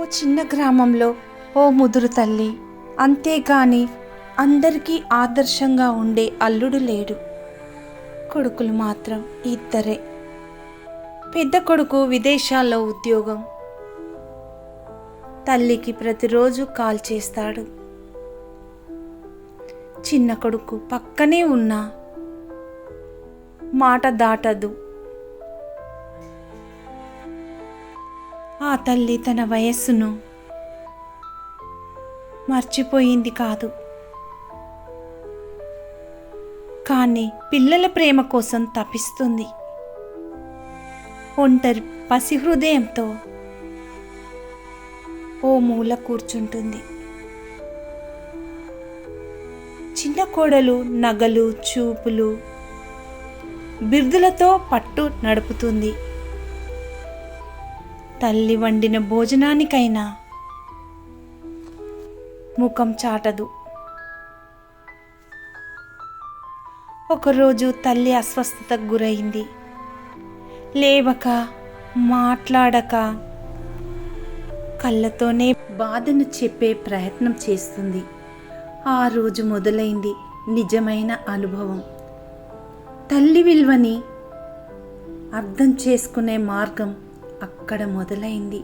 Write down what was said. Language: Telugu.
ఓ చిన్న గ్రామంలో ఓ ముదురు తల్లి అంతేగాని అందరికీ ఆదర్శంగా ఉండే అల్లుడు లేడు. కొడుకులు మాత్రం ఇద్దరే. పెద్ద కొడుకు విదేశాల్లో ఉద్యోగం. తల్లికి ప్రతిరోజు కాల్ చేస్తాడు. చిన్న కొడుకు పక్కనే ఉన్నా. మాట దాటదు. ఆ తల్లి తన వయస్సును మర్చిపోయింది కాదు. కానీ పిల్లల ప్రేమ కోసం తపిస్తుంది. ఒంటరి పసి హృదయంతో ఓ మూల కూర్చుంటుంది. చిన్న కోడలు నగలు చూపులు బిర్దులతో పట్టు నడుపుతుంది. తల్లి వండిన భోజనానికైనా. ముఖం చాటదు. ఒకరోజు తల్లి అస్వస్థతకు గురైంది. లేవక మాట్లాడక కళ్ళతోనే బాధను చెప్పే ప్రయత్నం చేస్తుంది. ఆ రోజు మొదలైంది నిజమైన అనుభవం. తల్లి విలువని అర్థం చేసుకునే మార్గం అక్కడ మొదలైంది.